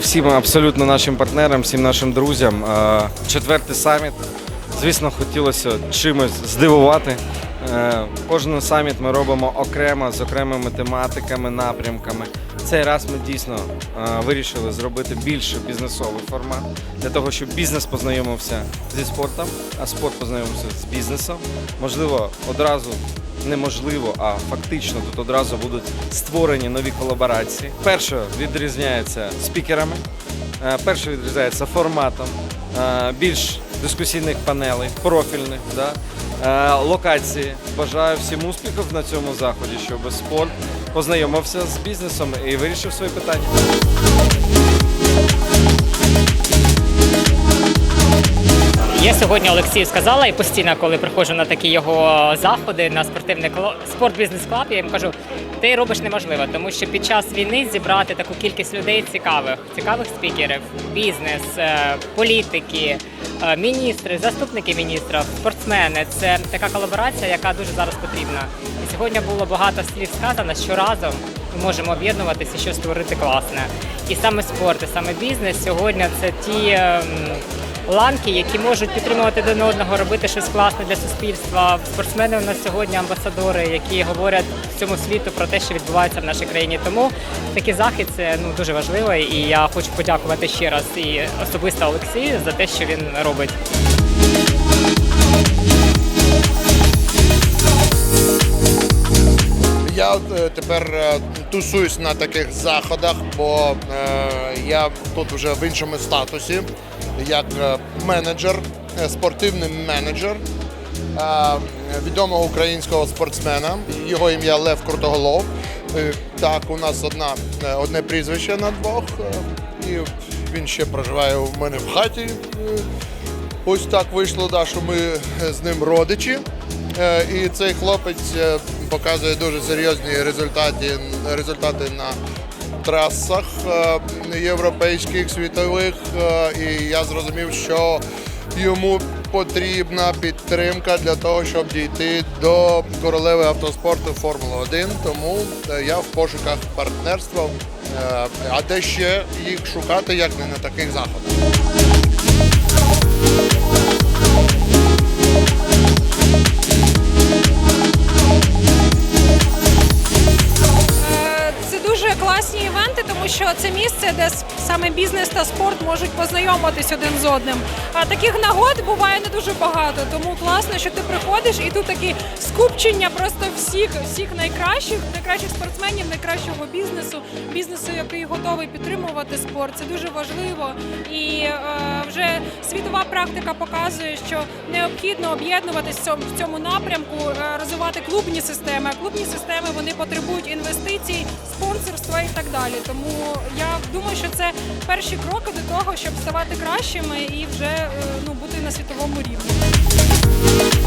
Всім абсолютно нашим партнерам, всім нашим друзям. Е, Четвертий саміт. Звісно, хотілося чимось здивувати. Е, Кожен саміт ми робимо окремо з окремими тематиками, напрямками. Цей раз ми дійсно е, вирішили зробити більше бізнесовий формат для того, щоб бізнес познайомився зі спортом, а спорт познайомився з бізнесом. Можливо, одразу неможливо, а фактично тут одразу будуть створені нові колаборації. Перше відрізняється спікерами, е, перше відрізняється форматом, більш дискусійних панелей, профільних, да? Е, локації. Бажаю всім успіхів на цьому заході, щоб спорт познайомився з бізнесом і вирішив свої питання. Я сьогодні Олексію сказала і постійно, коли приходжу на такі його заходи на спортивний спорт бізнес клаб, я їм кажу, ти робиш неможливо, тому що під час війни зібрати таку кількість людей цікавих, цікавих спікерів, бізнес, е, політики, е, міністри, заступники міністрів, спортсмени. Це така колаборація, яка дуже зараз потрібна. І сьогодні було багато слів сказано, що разом ми можемо об'єднуватися і щось створити класне. І саме спорт, і саме бізнес сьогодні це ті. Ланки, які можуть підтримувати один одного, робити щось класне для суспільства. Спортсмени у нас сьогодні амбасадори, які говорять всьому світу про те, що відбувається в нашій країні. Тому такий захід це ну дуже важливо. І я хочу подякувати ще раз і особисто Олексію за те, що він робить. Я е, тепер е, тусуюсь на таких заходах, бо е, я тут вже в іншому статусі, як менеджер, спортивний менеджер відомого українського спортсмена. Його ім'я Лев Крутоголов. Так, у нас одна, одне прізвище на двох, і він ще проживає у мене в хаті. Ось так вийшло, да, що ми з ним родичі. Е, І цей хлопець е, показує дуже серйозні результати, результати на трасах е, європейських, світових. І я зрозумів, що йому потрібна підтримка для того, щоб дійти до королеви автоспорту Формули 1. Тому я в пошуках партнерства. А де ще їх шукати, як не на таких заходах. Що це місце, де саме бізнес та спорт можуть познайомитись один з одним. А таких нагод буває не дуже багато. Тому класно, що ти приходиш і тут такі скупчення просто всіх, всіх найкращих, найкращих спортсменів, найкращого бізнесу, бізнесу, який готовий підтримувати спорт. Це дуже важливо. І е, вже світова практика показує, що необхідно об'єднуватись в цьому, напрямку, е, розвивати клубні системи. Клубні системи вони потребують інвестицій, спонсорства і так далі. Тому я думаю, що це перші кроки до того, щоб ставати кращими і вже е, ну бути на світовому рівні.